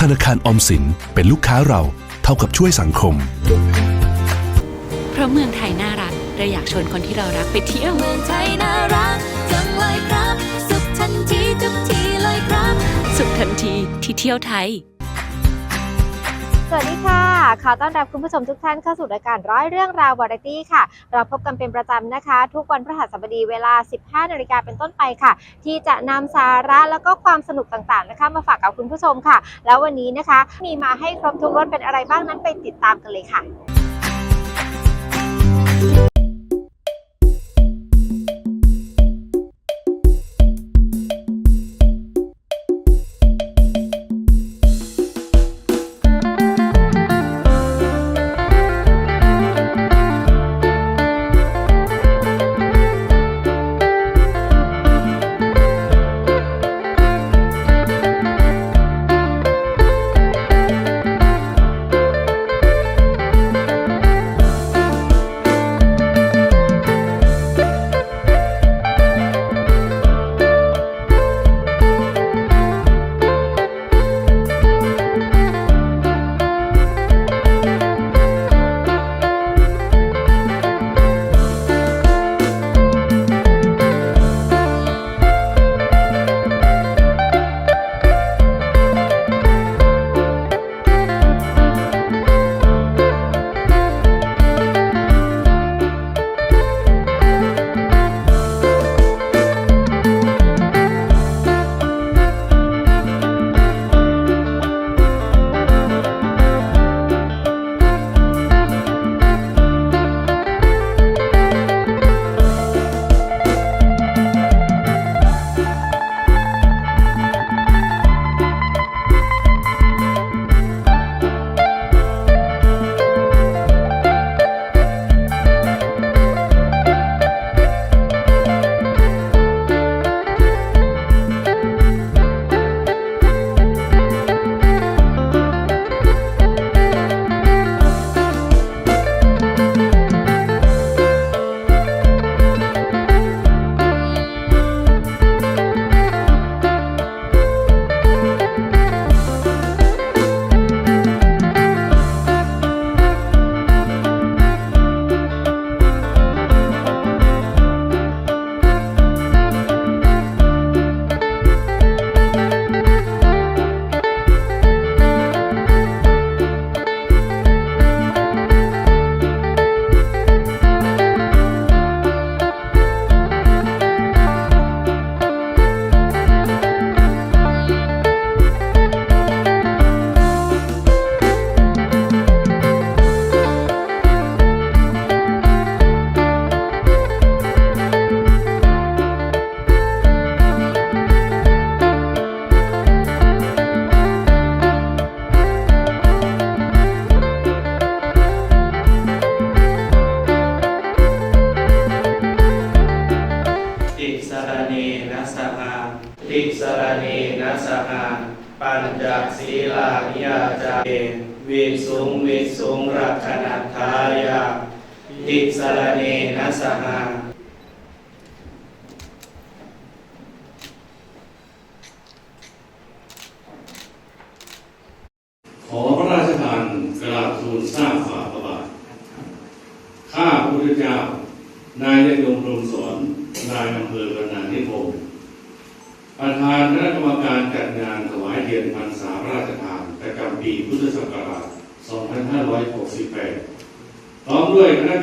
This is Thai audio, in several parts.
ธนาคารออมสินเป็นลูกค้าเราเท่ากับช่วยสังคม เพราะเมืองไทยน่ารักเราอยากชวนคนที่เรารักไปเที่ยวเมืองไทยน่ารักจังเลยครับ สุขทันทีทุกทีเลยครับ สุขทันทีที่เที่ยวไทย สวัสดีค่ะ ขอต้อนรับคุณผู้ชมทุกท่านเข้าสู่รายการร้อยเรื่องราววาไรตี้ค่ะ เราพบกันเป็นประจำนะคะ ทุกวันพฤหัสบดีเวลา 15 นาฬิกาเป็นต้นไปค่ะ ที่จะนำสาระแล้วก็ความสนุกต่างๆนะคะ มาฝากกับคุณผู้ชมค่ะ แล้ววันนี้นะคะ มีมาให้ครบทุกรสเป็นอะไรบ้างนั้นไปติดตามกันเลยค่ะ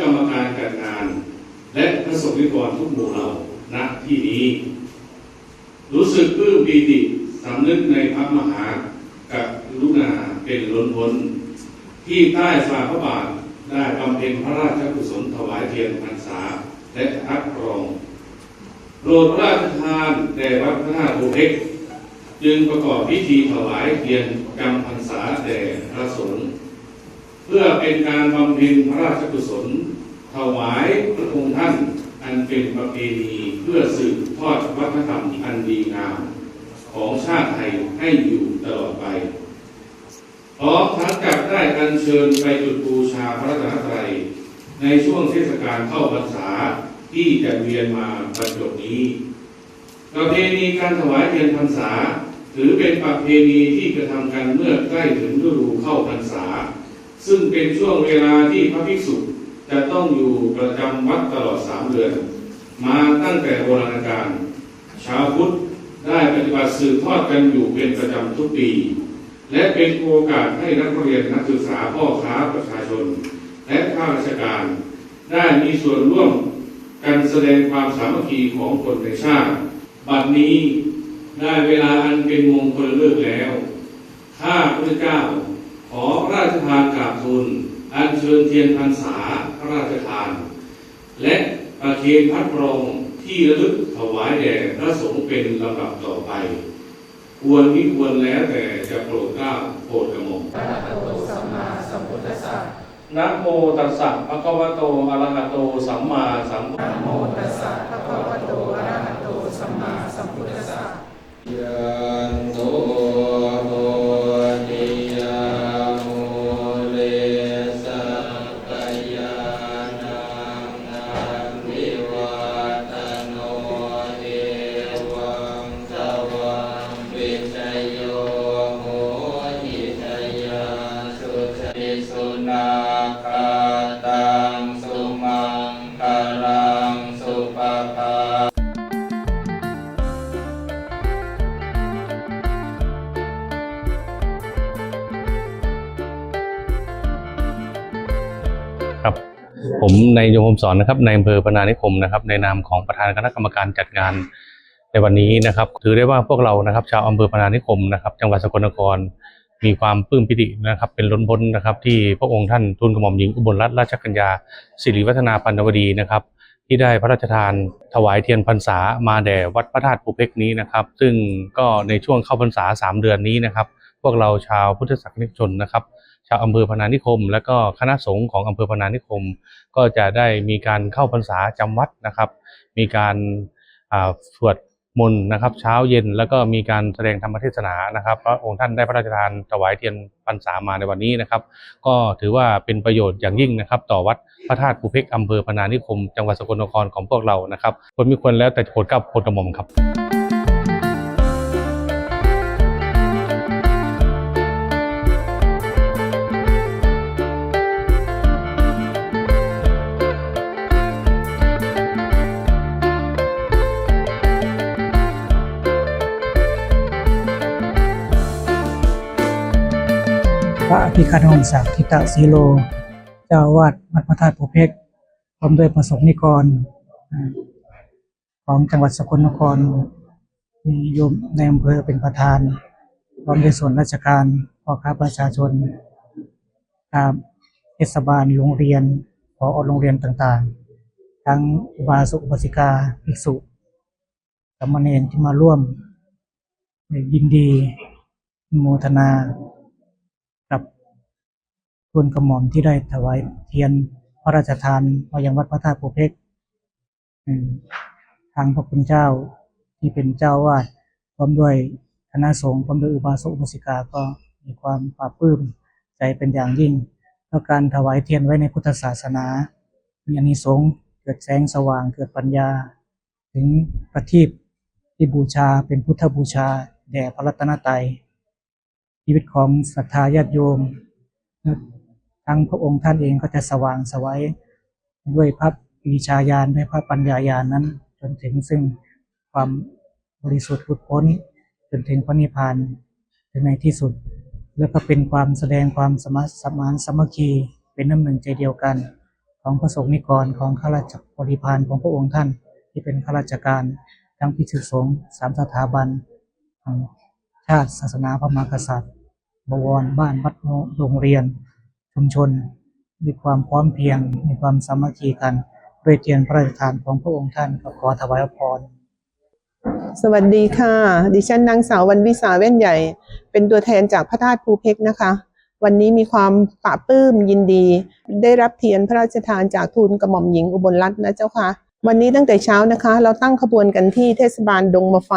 กรรมการจัดงาน และพระสงฆ์นิกรทุกหมู่เหล่าณที่นี้ รู้สึกปลื้มปีติสำนึกในพระมหากับลุณาเป็นล้นพ้น ที่ใต้ฝ่าพระบาทได้บำเพ็ญพระราชกุศลถวายเทียนพรรษาและพักรองโปรดพระราชทานแด่วัดพระธาตุภูเล็กจึงประกอบพิธีถวายเทียนจำพรรษาแด่พระสงฆ์เพื่อเป็นการบำเพ็ญพระราชกุศล ถวายพระองค์ท่านอันเป็นประเพณีเพื่อสืบทอดวัฒนธรรมอันดีงามของชาติไทยให้อยู่ตลอดไปพร้อมทั้งจัดได้อัญเชิญไปจุดบูชาพระรัตนตรัยในช่วงเทศกาลเข้าพรรษาที่จะเวียนมาบรรจบนี้ ประเพณีการถวายเทียนพรรษา ถือเป็นประเพณีที่กระทำกันเมื่อใกล้ถึงฤดูเข้าพรรษา ซึ่งเป็นช่วงเวลาที่พระภิกษุ จะต้องอยู่ประจำวัดตลอดสามเดือน มาตั้งแต่โบราณกาลชาวพุทธได้ปฏิบัติสืบทอดกันอยู่เป็นประจำทุกปี และเป็นโอกาสให้นักเรียนนักศึกษาพ่อค้าประชาชน และข้าราชการ ได้มีส่วนร่วมกันแสดงความสามัคคีของคนในชาติ บัดนี้ได้เวลาอันเป็นมงคลเลิกแล้ว ข้าพระเจ้า ขอราชทานกราบทูลอัญเชิญเทียนพรรษา ระราชทาน และประเคนพัดรองที่ระลึกถวายแด่พระสงฆ์เป็นลำดับต่อไป ควรมิควรแล้วแต่จะโปรดเกล้าโปรดกระหม่อมนะโมตัสสะภะคะวะโตอะระหะโตสัมมาสัมพุทธัสสะยั ผมนายโยมสอนนะครับในอำเภอพนานิคมนะครับ ในนามของประธานคณะกรรมการจัดงานในวันนี้นะครับ ถือได้ว่าพวกเรานะครับ ชาวอำเภอพนานิคมนะครับ จังหวัดสกลนคร มีความปลื้มปิตินะครับ เป็นล้นพ้นนะครับ ที่พระองค์ท่านทูลกระหม่อมหญิงอุบลรัตนราชกัญญาสิริวัฒนาพันธวดีนะครับ ที่ได้พระราชทานถวายเทียนพรรษามาแด่วัดพระธาตุภูเพกนี้นะครับ ซึ่งก็ในช่วงเข้าพรรษาสามเดือนนี้นะครับ พวกเราชาวพุทธศักนิกชนนะครับ ชาวอำเภอพนานิคม และก็คณะสงฆ์ของอำเภอพนานิคม ก็จะได้มีการเข้าพรรษาจำวัดนะครับ มีการสวดมนต์นะครับ เช้าเย็นแล้วก็มีการแสดงธรรมเทศนานะครับพระองค์ท่านได้พระราชทานถวายเทียนพรรษามาในวันนี้นะครับ ก็ถือว่าเป็นประโยชน์อย่างยิ่งนะครับ ต่อวัดพระธาตุภูเพกอำเภอพนานิคม จังหวัดสกลนครของพวกเรานะครับคนมีควรแล้วแต่โปรดกล้าโปรดกระหม่อมครับ พระอภิคารงศักดิ์ทิตะสีโล เจ้าวาดวัดพระธาตุภูเพกพร้อมด้วยประสงค์นิกร ของจังหวัดสกลนครมีโยมในอำเภอเป็นประธาน พร้อมด้วยส่วนราชการพ่อค้าประชาชนตามเทศบาลโรงเรียนพอโรงเรียนต่างๆ ทั้งอุบาสกอุบาสิกาภิกษุสามเณรที่มาร่วมยินดีโมทนา ทุนกระหม่อมที่ได้ถวายเทียนพระราชทานมายังวัดพระธาตุภูเพกทางพระคุณเจ้าที่เป็นเจ้าวาดพร้อมด้วยคณะสงฆ์พร้อมด้วยอุบาสกอุบาสิกาก็มีความปลาบปลื้มใจเป็นอย่างยิ่งเพราะการถวายเทียนไว้ในพุทธศาสนามีอานิสงส์เกิดแสงสว่างเกิดปัญญา ถึงประทีปที่บูชาเป็นพุทธบูชาแด่พระรัตนตรัยชีวิตของศรัทธาญาติโยม ทั้งพระองค์ท่านเองก็จะสว่างสวัยด้วยพระปีชาญาณด้วยพระปัญญาญาณนั้น จนถึงซึ่งความบริสุทธิ์หลุดพ้น จนถึงพระนิพพานในที่สุด แล้วก็เป็นความแสดงความสมัครสมานสมัคคีเป็นน้ำหนึ่งใจเดียวกัน ของพระสงฆ์นิกรของข้าราชบริพารของพระองค์ท่าน ที่เป็นข้าราชการทั้งพิสุสงฆ์สามสถาบันชาติศาสนาพระมหากษัตริย์บวรบ้านวัดโรงเรียน ชุมชน มีความพร้อมเพียง มีความสามัคคีกันด้วยเทียนพระราชทานของพระองค์ท่านก็ขอถวายพรสวัสดีค่ะ ดิฉันนางสาววันวิสาเว่นใหญ่ เป็นตัวแทนจากพระธาตุภูเพกนะคะ วันนี้มีความปลาบปลื้มยินดี ได้รับเทียนพระราชทานจากทูลกระหม่อมหญิงอุบลรัตน์นะเจ้าค่ะ วันนี้ตั้งแต่เช้านะคะ เราตั้งขบวนกันที่เทศบาลดงมะไฟ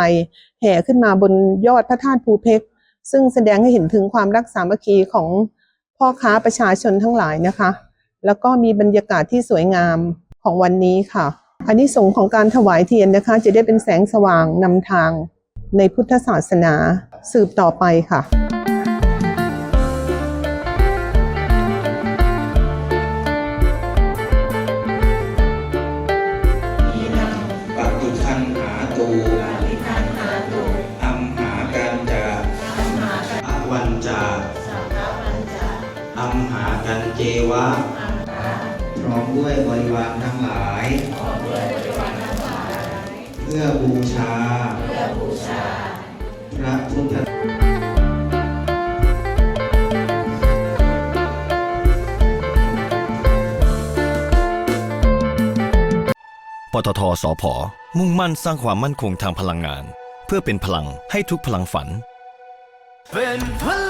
แห่ขึ้นมาบนยอดพระธาตุภูเพกซึ่งแสดงให้เห็นถึงความรักสามัคคีของ พ่อค้าประชาชนทั้งหลายนะคะ แล้วก็มีบรรยากาศที่สวยงามของวันนี้ค่ะอันนี้สงของการถวายเทียนนะคะ จะได้เป็นแสงสว่างนำทางในพุทธศาสนาสืบต่อไปค่ะ พร้อมด้วยบริวารทั้งหลาย เพื่อบูชา พระพุทธปตทสพมุ่งมั่นสร้างความมั่นคงทางพลังงาน เพื่อเป็นพลังให้ทุกพลังฝัน เป็นพลังของ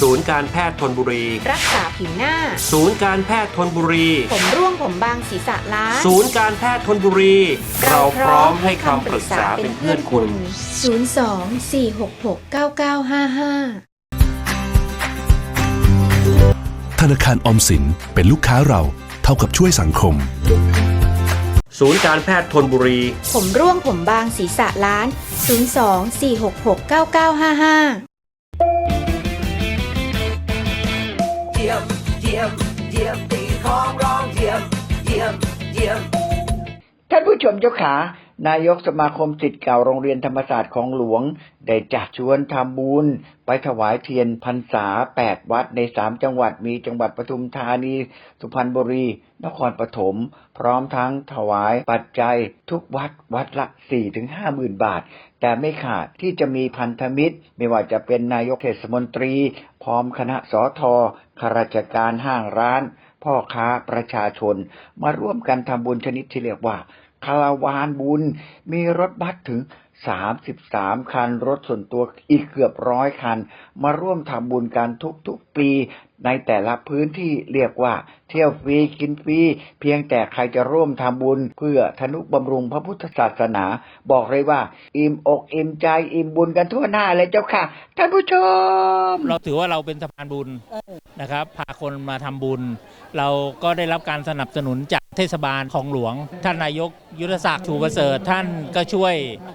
ศูนย์การแพทย์ทนบุรี รักษาผิวหน้า ศูนย์การแพทย์ทนบุรี ผมร่วงผมบางศีรษะล้านศูนย์การแพทย์ทนบุรี เราพร้อมให้คำปรึกษาเป็นเพื่อนคุณ 02 466 9955ธนาคารออมสินเป็นลูกค้าเราเท่ากับช่วยสังคม ศูนย์การแพทย์ทนบุรี ผมร่วงผมบางศีรษะล้าน 02 466 9955เยี่ยม เยี่ยม เยี่ยมตีของร้องเยี่ยม เยี่ยม เยี่ยม ท่านผู้ชมเจ้าขานายกสมาคมศิษย์เก่าโรงเรียนธรรมศาสตร์ของหลวง ได้จัดชวนทำบุญ ไปถวายเทียนพรรษาแปดวัดในสามจังหวัดมีจังหวัดปทุมธานี สุพรรณบุรี นครปฐม พร้อมทั้งถวายปัจจัยทุกวัดวัดละสี่ถึงห้าหมื่นบาท แต่ไม่ขาดที่จะมีพันธมิตร ไม่ว่าจะเป็นนายกเทศมนตรี พร้อมคณะสอทอข้าราชการห้างร้าน พ่อค้าประชาชน มาร่วมกันทำบุญชนิดที่เรียกว่าคาราวานบุญ มีรถบัสถึงสามสิบสามคัน รถส่วนตัวอีกเกือบร้อยคัน มาร่วมทำบุญกันทุกๆปี ในแต่ละพื้นที่เรียกว่า เที่ยวฟรีกินฟรีเพียงแต่ใครจะร่วมทำบุญ เพื่อทนุบำรุงพระพุทธศาสนา บอกเลยว่า อิ่มอกอิ่มใจอิ่มบุญกันทั่วหน้าเลยเจ้าค่ะ ท่านผู้ชม เราถือว่าเราเป็นสะพานบุญนะครับพาคนมาทำบุญ เราก็ได้รับการสนับสนุนจากเทศบาลของหลวง ท่านนายกยุทธศักดิ์ชูประเสริฐท่านก็ช่วย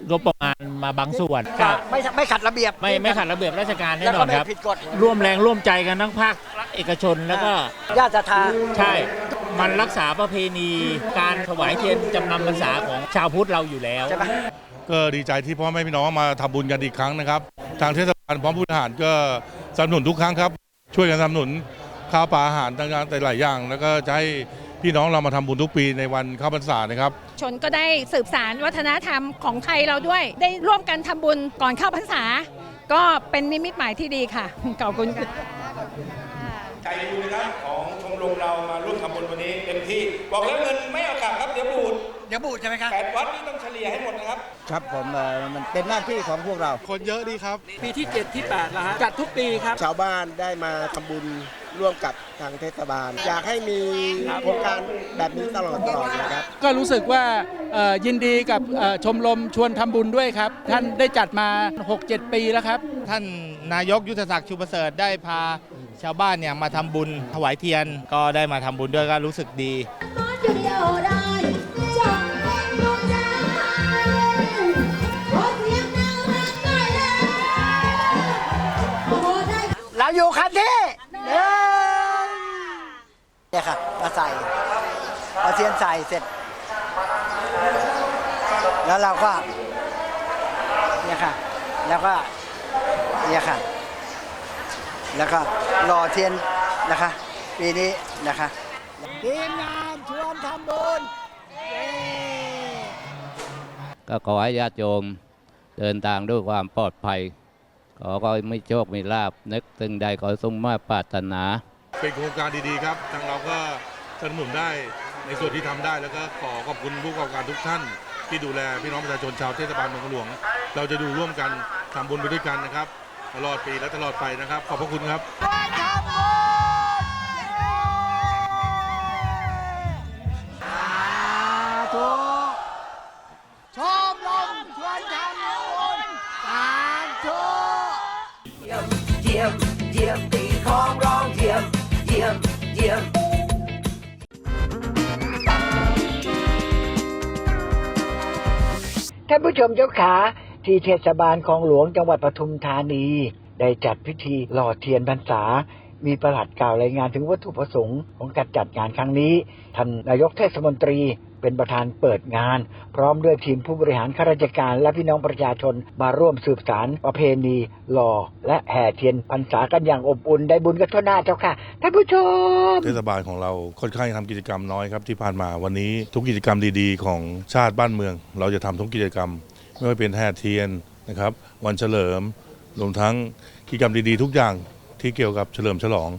งบประมาณมาบางส่วนครับไม่ไม่ขัดระเบียบ ไม่ไม่ขัดระเบียบราชการแน่แล้วนก็อนไม่ครับผิดกฎร่วมแรงร่วมใจกันทั้งภาครัฐ เอกชนแล้วก็ ญาติศรัทธาใช่ มันรักษาประเพณี การถวายเทียนจำนำพรรษาของชาวพุทธเราอยู่แล้วก็ดีใจที่พ่อแม่พี่น้องมาทำบุญกันอีกครั้งนะครับ ทางเทศบาลพร้อมผู้บริหารก็สนับสนุนทุกครั้งครับ ช่วยกันสนับสนุนข้าวปลาอาหารต่างๆแต่หลายอย่าง แล้วก็จะให้พี่น้องเรามาทำบุญทุกปีในวันเข้าพรรษานะครับ ชนก็ได้สืบสารวัฒนธรรมของไทยเราด้วย ได้ร่วมกันทำบุญก่อนเข้าพรรษา ก็เป็นนิมิตหมายที่ดีค่ะขอบคุณค่ะ ใจดีนะครับของชมรมเรามาร่วมทำบุญวันนี้เต็มที่ บอกแล้วเงินไม่เอากลับครับเดี๋ยวบูดเดี๋ยวบูดใช่ไหมครับแปดวัดนี่ต้องเฉลี่ยให้หมดนะครับ ครับผมเอ่อมันเป็นหน้าที่ของพวกเรา คนเยอะดีครับ ปีที่ 7 ที่8แล้วฮะจัดทุกปีครับ ชาวบ้านได้มาทำบุญร่วมกับทางเทศบาล อยากให้มีโครงการแบบนี้ตลอดตลอดนะครับ ก็รู้สึกว่าเอ่อยินดีกับเอ่อชมรมชวนทำบุญด้วยครับ ท่านได้จัดมา 6-7 ปีแล้วครับ ท่านนายกยุทธศักดิ์ชูประเสริฐได้พา ชาวบ้านเนี่ยมาทำบุญถวายเทียนก็ได้มาทำบุญด้วยก็รู้สึกดี เราอยู่คันที่หนึ่งเนี่ยค่ะมาใส่พอเทียนใส่เสร็จ แล้วเราก็เนี่ยค่ะ แล้วก็เนี่ยค่ะ แล้วก็รอเทียนนะคะปีนี้นะคะทีมงานชวนทำบุญก็ขอให้ญาติโยมเดินทางด้วยความปลอดภัย ขอก็ไม่โชคไม่ลาบนึกถึงใดขอสมมาปรารถนา เป็นโครงการดีๆครับทางเราก็สนับสนุนได้ในส่วนที่ทำได้แล้วก็ขอขอบคุณผู้ประกอบการทุกท่าน ที่ดูแลพี่น้องประชาชนชาวเทศบาลเมืองหลวง เราจะดูร่วมกันทำบุญไปด้วยกันนะครับ ตลอดปีและตลอดไปนะครับ ขอบพระคุณครับธุชมลมชวนทำบุญสาธุเยี่ยมเยี่ยมเยี่ยมตีของร้องเยี่ยมเยี่ยมเยี่ยมท่านผู้ชมเจ้าขา ที่เทศบาลคลองหลวงจังหวัดปทุมธานี ได้จัดพิธีหล่อเทียนพรรษา มีประหลัดกล่าวรายงานถึงวัตถุประสงค์ของการจัดงานครั้งนี้ ท่านนายกเทศมนตรีเป็นประธานเปิดงาน พร้อมด้วยทีมผู้บริหารข้าราชการและพี่น้องประชาชนมาร่วมสืบสารประเพณีหล่อและแห่เทียนพรรษากันอย่างอบอุ่นได้บุญกันทั่วหน้าเจ้าค่ะท่านผู้ชมเทศบาลของเราค่อนข้างทำกิจกรรมน้อยครับที่ผ่านมาวันนี้ทุกกิจกรรมดีๆ ของชาติบ้านเมือง เราจะทำทุกกิจกรรม ไม่ว่าเป็นแห่เทียนนะครับ วันเฉลิมรวมทั้งกิจกรรมดีๆ ทุกอย่างที่เกี่ยวกับเฉลิมฉลอง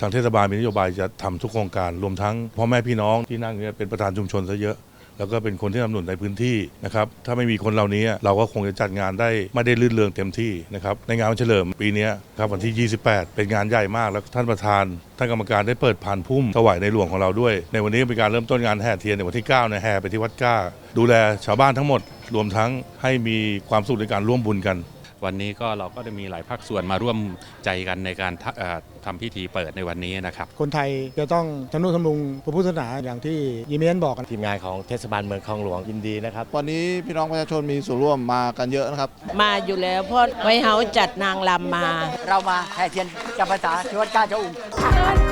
ทางเทศบาลมีนโยบายจะทำทุกโครงการ รวมทั้งพ่อแม่พี่น้องที่นั่งเนี่ยเป็นประธานชุมชนซะเยอะ แล้วก็เป็นคนที่ทำหนุนในพื้นที่นะครับถ้าไม่มีคนเหล่านี้เราก็คงจะจัดงานได้ไม่ได้ลื่นเรืองเต็มที่นะครับในงานวันเฉลิมปีนี้ครับวันที่ 28 เป็นงานใหญ่มากแล้วท่านประธานท่านกรรมการได้เปิดผ่านพุ่มถวายในหลวงของเราด้วย ในวันนี้เป็นการเริ่มต้นงานแห่เทียนในวันที่9เนี่ยแห่ไปที่วัดก้า ดูแลชาวบ้านทั้งหมด รวมทั้งให้มีความสุขในการร่วมบุญกัน วันนี้ก็เราก็ได้มีหลายภาคส่วนมาร่วมใจกันในการทะเอ่อทำพิธีเปิดในวันนี้นะครับ คนไทยจะต้องทำนุทำนุงพระพุทธศาสนาอย่างที่ยีเมียนบอกกันทีมงานของเทศบาลเมืองคลองหลวงยินดีนะครับวันนี้พี่น้องประชาชนมีส่วนร่วมมากันเยอะนะครับ มาอยู่แล้วเพราะไว้เฮาจัดนางลำมา เรามาแห่เทียนจำพรรษาที่วัดก้าเจ้าอุ่ม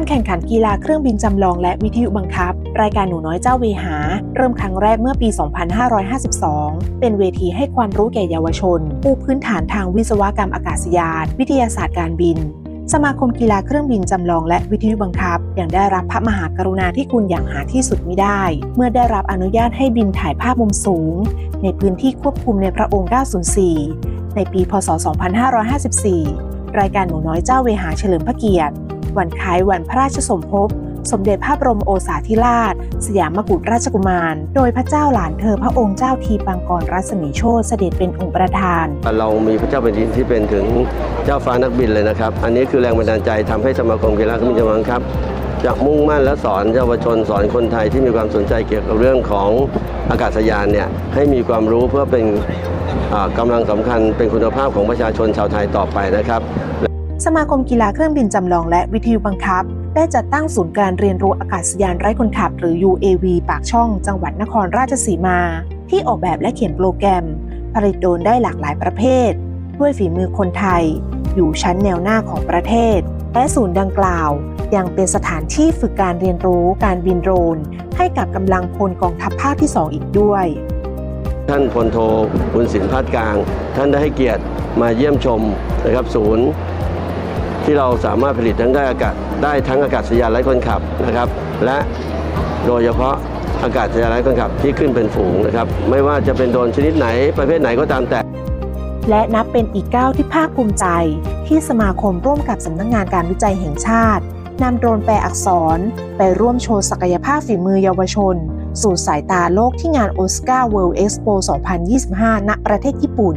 การแข่งขันกีฬาเครื่องบินจำลองและวิทยุบังคับ รายการหนูน้อยเจ้าเวหา เริ่มครั้งแรกเมื่อปี 2552 เป็นเวทีให้ความรู้แก่เยาวชน ปูพื้นฐานทางวิศวกรรมอากาศยาน วิทยาศาสตร์การบิน สมาคมกีฬาเครื่องบินจำลองและวิทยุบังคับ ยังได้รับพระมหากรุณาธิคุณอย่างหาที่สุดมิได้ เมื่อได้รับอนุญาตให้บินถ่ายภาพมุมสูง ในพื้นที่ควบคุมในพระองค์ 904 ในปี พศ 2554 รายการหนูน้อยเจ้าเวหาเฉลิมพระเกียรติ วันคล้ายวันพระราชสมภพ สมเด็จพระบรมโอษาธิราช สยามกุฎราชกุมาร โดยพระเจ้าหลานเธอพระองค์เจ้าทีปังกรรัศมีโชติเสด็จเป็นองค์ประธาน เรามีพระเจ้าแผ่นดินที่เป็นถึงเจ้าฟ้านักบินเลยนะครับ อันนี้คือแรงบันดาลใจทำให้สมาคมกีฬาเครื่องบินจำลองครับจะมุ่งมั่นและสอนเยาวชนสอนคนไทยที่มีความสนใจเกี่ยวกับเรื่องของอากาศยานเนี่ยให้มีความรู้เพื่อเป็นอ่ากำลังสำคัญเป็นคุณภาพของประชาชนชาวไทยต่อไปนะครับ สมาคมกีฬาเครื่องบินจำลองและวิทยุบังคับ ได้จัดตั้งศูนย์การเรียนรู้อากาศยานไร้คนขับ หรือ UAV ปากช่อง จังหวัดนครราชสีมา ที่ออกแบบและเขียนโปรแกรม ผลิตโดรนได้หลากหลายประเภท ด้วยฝีมือคนไทย อยู่ชั้นแนวหน้าของประเทศ และศูนย์ดังกล่าวยังเป็นสถานที่ฝึกการเรียนรู้การบินโดรน ให้กับกำลังพลกองทัพภาคที่ 2 อีกด้วยท่านพลโทบุญสินพัฒกลาง ท่านได้ให้เกียรติมาเยี่ยมชมนะครับศูนย์ ที่เราสามารถผลิตทั้งได้อากาศได้ทั้งอากาศยานไร้คนขับนะครับ และโดยเฉพาะอากาศยานไร้คนขับที่ขึ้นเป็นฝูงนะครับ ไม่ว่าจะเป็นโดรนชนิดไหนประเภทไหนก็ตามแต่ และนับเป็นอีกก้าวที่ภาคภูมิใจ ที่สมาคมร่วมกับสำนักงงานการวิจัยแห่งชาตินำโดรนแปลอักษร ไปร่วมโชว์ศักยภาพฝีมือเยาวชน สู่สายตาโลกที่งานโอสการ์เวิลด์เอ็กซ์โป2025 ณ ประเทศญี่ปุ่น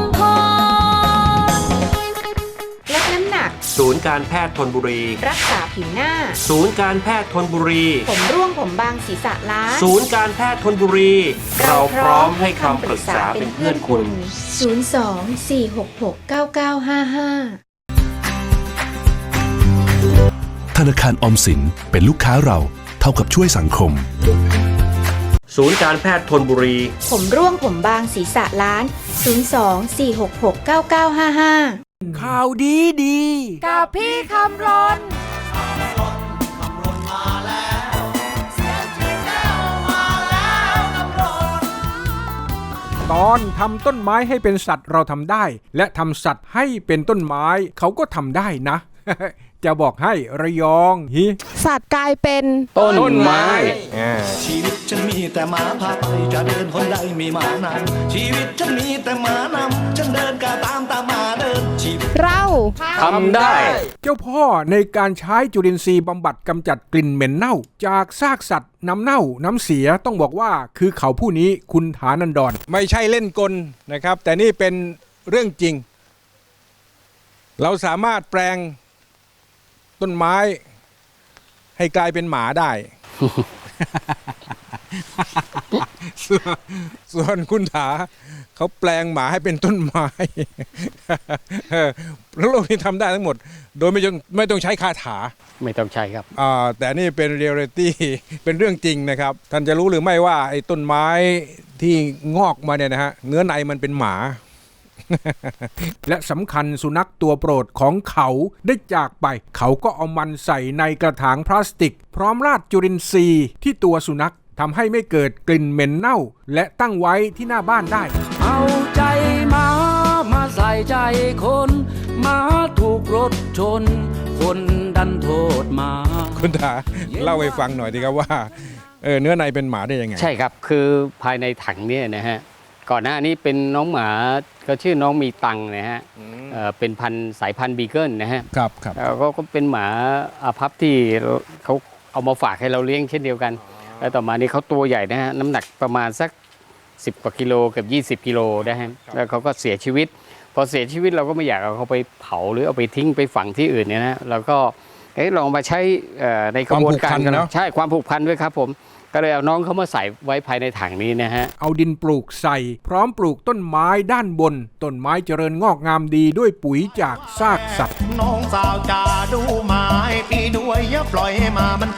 ศูนย์การแพทย์ทนบุรี รักษาผิวหน้า ศูนย์การแพทย์ทนบุรี ผมร่วงผมบางศีรษะล้านศูนย์การแพทย์ทนบุรี เราพร้อมให้คำปรึกษาเป็นเพื่อนคุณ 02 466 9955ธนาคารออมสินเป็นลูกค้าเราเท่ากับช่วยสังคม ศูนย์การแพทย์ทนบุรี ผมร่วงผมบางศีรษะล้าน 02 466 9955 ข่าวดีดี กับพี่คำรนตอนทำต้นไม้ให้เป็นสัตว์เราทำได้ และทำสัตว์ให้เป็นต้นไม้ เขาก็ทำได้นะ จะบอกให้ระยองฮิสัตว์กลายเป็นต้นไม้ชีวิตฉันมีแต่หมาพาไปจะเดินคนใดมีหมานำชีวิตฉันมีแต่หมานำฉันเดินก็ตามตามหมาเดินชีวิต เราทำได้ เจ้าพ่อในการใช้จุลินทรีย์บำบัดกำจัดกลิ่นเหม็นเน่า จากซากสัตว์น้ำเน่าน้ำเสียต้องบอกว่าคือเขาผู้นี้คุณฐานันดร ไม่ใช่เล่นกลนะครับ แต่นี่เป็นเรื่องจริง เราสามารถแปลงต้นไม้ ให้กลายเป็นหมาได้ ส่วนส่วนคุณถาเขาแปลงหมาให้เป็นต้นไม้เออแล้วโลกนี้ทำได้ทั้งหมด โดยไม่ต้องไม่ต้องใช้คาถาไม่ต้องใช้ครับอ่าแต่นี่เป็นเรียลิตี้เป็นเรื่องจริงนะครับ ท่านจะรู้หรือไม่ว่าไอ้ต้นไม้ที่งอกมาเนี่ยนะฮะเนื้อในมันเป็นหมา และสำคัญสุนัขตัวโปรดของเขาได้จากไป เขาก็เอามันใส่ในกระถางพลาสติก พร้อมราดจุลินทรีย์ที่ตัวสุนัข ทำให้ไม่เกิดกลิ่นเหม็นเน่า และตั้งไว้ที่หน้าบ้านได้ เอาใจหมามาใส่ใจคนหมาถูกรถชน คนดันโทษหมา คุณถาเล่าให้ฟังหน่อยดีครับว่าเออเนื้อในเป็นหมาได้ยังไง ใช่ครับคือภายในถังเนี่ยนะฮะก่อนหน้านี้เป็นน้องหมาเขาชื่อน้องมีตังค์นะฮะเอ่อเป็นพันธุ์สายพันธุ์บีเกิลนะฮะครับครับแล้วก็ก็เป็นหมาอาพับที่เขาเอามาฝากให้เราเลี้ยงเช่นเดียวกัน แล้วต่อมานี้เขาตัวใหญ่นะฮะน้ำหนักประมาณสัก 10 กว่ากิโลเกับ20 กิโลนะฮะแล้วเขาก็เสียชีวิต พอเสียชีวิตเราก็ไม่อยากเอาเขาไปเผาหรือเอาไปทิ้งไปฝังที่อื่นเนี่ยนะเราก็เอ้ยลองมาใช้เอ่อในกระบวนการความผูกพันกันเนอะใช่ความผูกพันด้วยครับผมก็เลยเอาน้องเขามาใส่ไว้ภายในถังนี้นะฮะ เอาดินปลูกใส่ พร้อมปลูกต้นไม้ด้านบน ต้นไม้เจริญงอกงามดีด้วยปุ๋ยจากซากสัตว์ น้องสาวจ่าดูหมาให้พี่ด้วยอย่าปล่อยให้หมามัน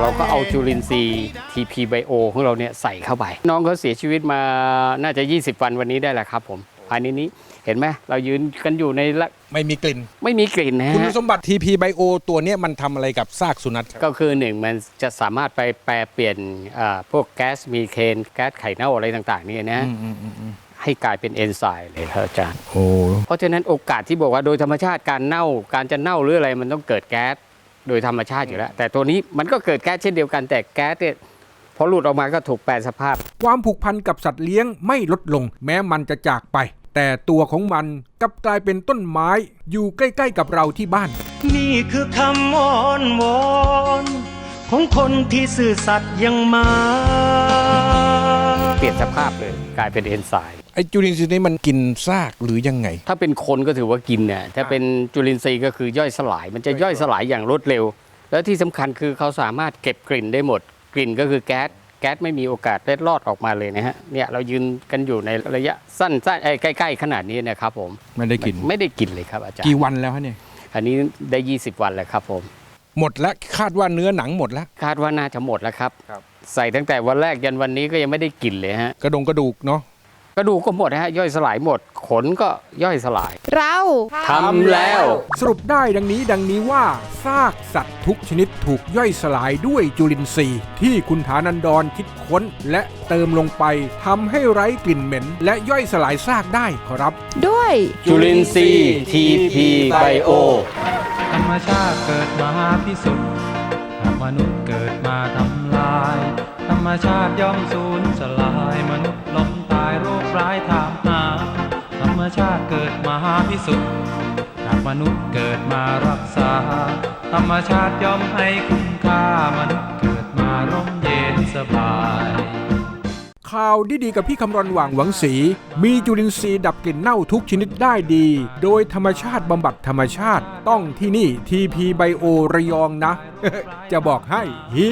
เราก็เอาจุลินทรีย์ TP Bio ของเราเนี่ยใส่เข้าไป น้องเขาเสียชีวิตมาน่าจะ 20 วันวันนี้ได้แหละครับผมภายในนี้เห็นไหมเรายืนกันอยู่ในละไม่มีกลิ่น ไม่มีกลิ่นนะคุณฮะสมบัติ TP Bio ตัวเนี้ยมันทำอะไรกับซากสุนัขครับก็คือหนึ่งมันจะสามารถไปแปลเปลี่ยนอ่าพวกแก๊สมีเคนแก๊สไข่เน่าอะไรต่างๆเนี่ยนะให้กลายเป็นเอนไซม์เลยครับอาจารย์ โอ้ เพราะฉะนั้นโอกาสที่บอกว่าโดยธรรมชาติการเน่าการจะเน่าหรืออะไรมันต้องเกิดแก๊ส โดยธรรมชาติอยู่แล้ว แต่ตัวนี้มันก็เกิดแก๊สเช่นเดียวกันแต่แก๊สเนี่ยพอหลุดออกมาก็ถูกแปลสภาพ ความผูกพันกับสัตว์เลี้ยงไม่ลดลง แม้มันจะจากไป แต่ตัวของมันกลับกลายเป็นต้นไม้อยู่ใกล้ ๆ กับเราที่บ้าน นี่คือคำวอนวอนของคนที่ซื่อสัตย์อยังหมา เปลี่ยนสภาพเลย กลายเป็นเอนไซม์ไอจุลินทรีย์นี้มันกินซากหรือยังไง ถ้าเป็นคนก็ถือว่ากินเนี่ยถ้าเป็นจุลินทรีย์ก็คือย่อยสลาย มันจะย่อยสลายอย่างรวดเร็ว แล้วที่สำคัญคือเขาสามารถเก็บกลิ่นได้หมด กลิ่นก็คือแก๊สแก๊สไม่มีโอกาสเล็ดลอดออกมาเลยนะฮะเนี่ยเรายืนกันอยู่ในระยะสั้นๆไอ้ใกล้ ๆ ขนาดนี้นะครับผมไม่ได้กลิ่นไม่ได้กลิ่นเลยครับอาจารย์กี่วันแล้วฮะเนี่ยอันนี้ได้ 20 วันแล้วครับผม หมดแล้วคาดว่าเนื้อหนังหมดแล้ว คาดว่าน่าจะหมดแล้วครับ ใส่ตั้งแต่วันแรกยันวันนี้ก็ยังไม่ได้กลิ่นเลยฮะ กระดงกระดูกเนาะกระดูกก็หมดนะฮะย่อยสลายหมด ขนก็ย่อยสลาย เราทำแล้ว สรุปได้ดังนี้ดังนี้ว่าซากสัตว์ทุกชนิดถูกย่อยสลายด้วยจุลินทรีย์ ที่คุณฐานันดรคิดค้นและเติมลงไปทำให้ไร้กลิ่นเหม็น และย่อยสลายซากได้ครับ ด้วย จุลินทรีย์ TP Bio ธรรมชาติเกิดมาพิสุทธิ์หาก มนุษย์เกิดมาทำลาย ธรรมชาติย่อมสูญสลาย มนุษย์ล้มตายโรคร้ายถามหา ธรรมชาติเกิดมาพิสุทธิ์หากมนุษย์เกิดมารักษา ธรรมชาติย่อมให้คุณค่ามนุษย์เกิดมาร่มเย็นสบาย ข่าวดีๆกับพี่คำรณหว่างหวังสี มีจุลินทรีย์ดับกลิ่นเน่าทุกชนิดได้ดี โดยธรรมชาติบำบัดธรรมชาติต้องที่นี่ TP Bio ระยองนะ จะบอกให้ฮิ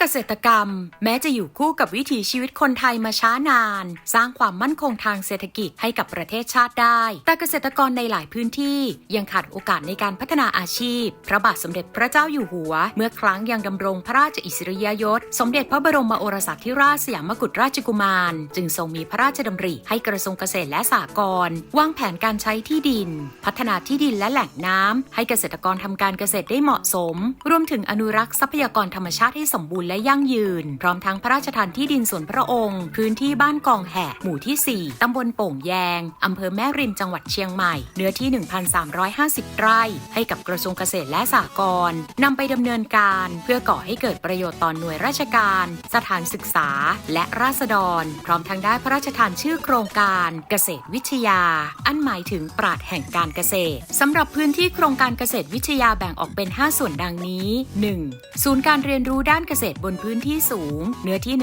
เกษตรกรรม แม้จะอยู่คู่กับวิถีชีวิตคนไทยมาช้านาน สร้างความมั่นคงทางเศรษฐกิจให้กับประเทศชาติได้ แต่เกษตรกรในหลายพื้นที่ยังขาดโอกาสในการพัฒนาอาชีพ พระบาทสมเด็จพระเจ้าอยู่หัว เมื่อครั้งยังดำรงพระราชอิสริยยศ สมเด็จพระบรมโอรสาธิราชสยามกุฎราชกุมาร จึงทรงมีพระราชดำริให้กระทรวงเกษตรและสหกรณ์วางแผนการใช้ที่ดิน พัฒนาที่ดินและแหล่งน้ำให้เกษตรกรทำการเกษตรได้เหมาะสม รวมถึงอนุรักษ์ทรัพยากรธรรมชาติให้สมบูรณ์และยั่งยืน พร้อมทั้งพระราชทานที่ดินส่วนพระองค์ พื้นที่บ้านกองแหะหมู่ที่ 4 ตำบลโป่งแยง อำเภอแม่ริมจังหวัดเชียงใหม่ เนื้อที่ 1,350 ไร่ ให้กับกระทรวงเกษตรและสหกรณ์นำไปดำเนินการเพื่อก่อให้เกิดประโยชน์ต่อหน่วยราชการ สถานศึกษา และราษฎร พร้อมทั้งได้พระราชทานชื่อโครงการเกษตรวิทยา อันหมายถึงปราดแห่งการเกษตรสำหรับพื้นที่โครงการเกษตรวิทยาแบ่งออกเป็น 5 ส่วนดังนี้ 1. ศูนย์การเรียนรู้ด้านเกษตรบนพื้นที่สูง เนื้อที่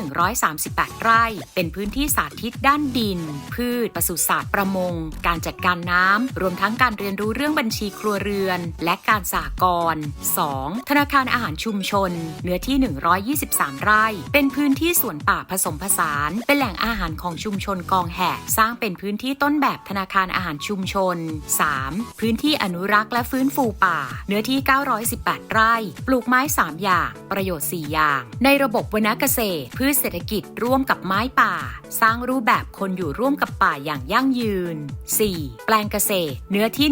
138 ไร่ เป็นพื้นที่สาธิตด้านดิน พืชปศุสัตว์ประมง การจัดการน้ำ รวมทั้งการเรียนรู้เรื่องบัญชีครัวเรือน และการสหกรณ์ 2. ธนาคารอาหารชุมชน เนื้อที่ 123 ไร่ เป็นพื้นที่สวนป่าผสมผสาน เป็นแหล่งอาหารของชุมชนกองแหะสร้างเป็นพื้นที่ต้นแบบธนาคารอาหารชุมชน 3. พื้นที่อนุรักษ์และฟื้นฟูป่า เนื้อที่ 918 ไร่ ปลูกไม้ 3 อย่าง ประโยชน์ 4 อย่างในระบบวนเกษตรพืชเศรษฐกิจร่วมกับไม้ป่า สร้างรูปแบบคนอยู่ร่วมกับป่าอย่างยั่งยืน 4. แปลงเกษตร เนื้อที่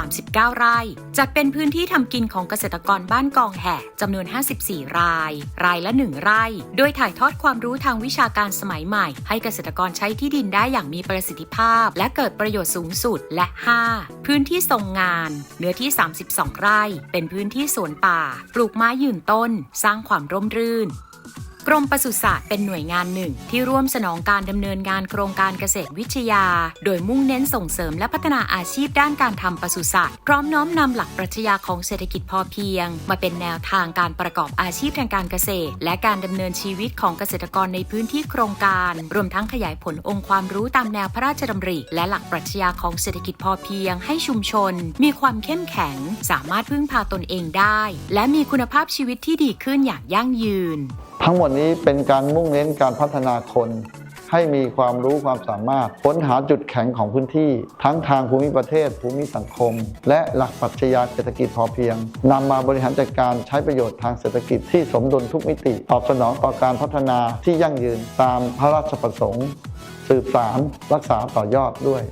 139 ไร่ จัดเป็นพื้นที่ทำกินของเกษตรกรบ้านกองแหะจำนวน 54 ราย รายละ 1 ไร่ โดยถ่ายทอดความรู้ทางวิชาการสมัยใหม่ ให้เกษตรกรใช้ที่ดินได้อย่างมีประสิทธิภาพ และเกิดประโยชน์สูงสุดและ 5. พื้นที่ทรงงาน เนื้อที่ 32 ไร่ เป็นพื้นที่สวนป่า ปลูกไม้ยืนต้น สร้างความร่มรื่นลื่น กรมปศุสัตว์เป็นหน่วยงานหนึ่ง ที่ร่วมสนองการดำเนินงานโครงการเกษตรวิทยา โดยมุ่งเน้นส่งเสริมและพัฒนาอาชีพด้านการทำปศุสัตว์พร้อมน้อมนำหลักปรัชญาของเศรษฐกิจพอเพียง มาเป็นแนวทางการประกอบอาชีพทางการเกษตร และการดำเนินชีวิตของเกษตรกรในพื้นที่โครงการ รวมทั้งขยายผลองค์ความรู้ตามแนวพระราชดำริ และหลักปรัชญาของเศรษฐกิจพอเพียง ให้ชุมชน มีความเข้มแข็ง สามารถพึ่งพาตนเองได้ และมีคุณภาพชีวิตที่ดีขึ้นอย่างยั่งยืนทั้งหมดนี้เป็นการมุ่งเน้นการพัฒนาคนให้มีความรู้ความสามารถค้นหาจุดแข็งของพื้นที่ ทั้งทางภูมิประเทศ ภูมิสังคม และหลักปรัชญาเศรษฐกิจพอเพียงนำมาบริหารจัดการใช้ประโยชน์ทางเศรษฐกิจที่สมดุลทุกมิติ ตอบสนองต่อการพัฒนาที่ยั่งยืนตามพระราชประสงค์ สืบสารรักษาต่อยอดด้วย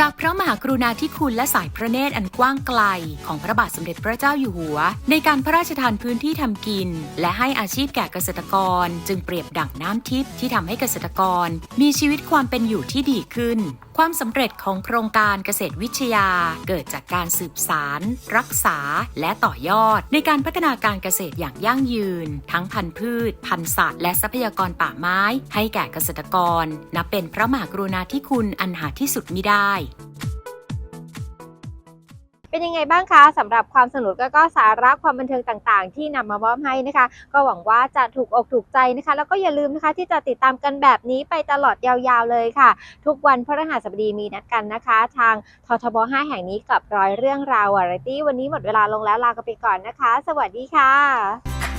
จากพระมหากรุณาธิคุณและสายพระเนตรอันกว้างไกล ของพระบาทสมเด็จพระเจ้าอยู่หัว ในการพระราชทานพื้นที่ทำกิน และให้อาชีพแก่เกษตรกร จึงเปรียบดั่งน้ำทิพย์ที่ทำให้เกษตรกร มีชีวิตความเป็นอยู่ที่ดีขึ้นความสำเร็จของโครงการเกษตรวิทยาเกิดจากการสืบสาร รักษา และต่อยอด ในการพัฒนาการเกษตรอย่างยั่งยืน ทั้งพันธุ์พืช พันธุ์สัตว์และทรัพยากรป่าไม้ ให้แก่เกษตรกร นับเป็นพระมหากรุณาธิคุณอันหาที่สุดมิได้ เป็นยังไงบ้างคะสำหรับความสนุกแล้วก็สาระความบันเทิงต่างๆ ที่นำมามอบให้นะคะ ก็หวังว่าจะถูกอกถูกใจนะคะ แล้วก็อย่าลืมนะคะที่จะติดตามกันแบบนี้ไปตลอดยาวๆเลยค่ะ ทุกวันพฤหัสบดีมีนัดกันนะคะ ทางททบ 5 แห่งนี้กับร้อยเรื่องราววาไรตี้วันนี้หมดเวลาลงแล้วลากันไปก่อนนะคะ สวัสดีค่ะ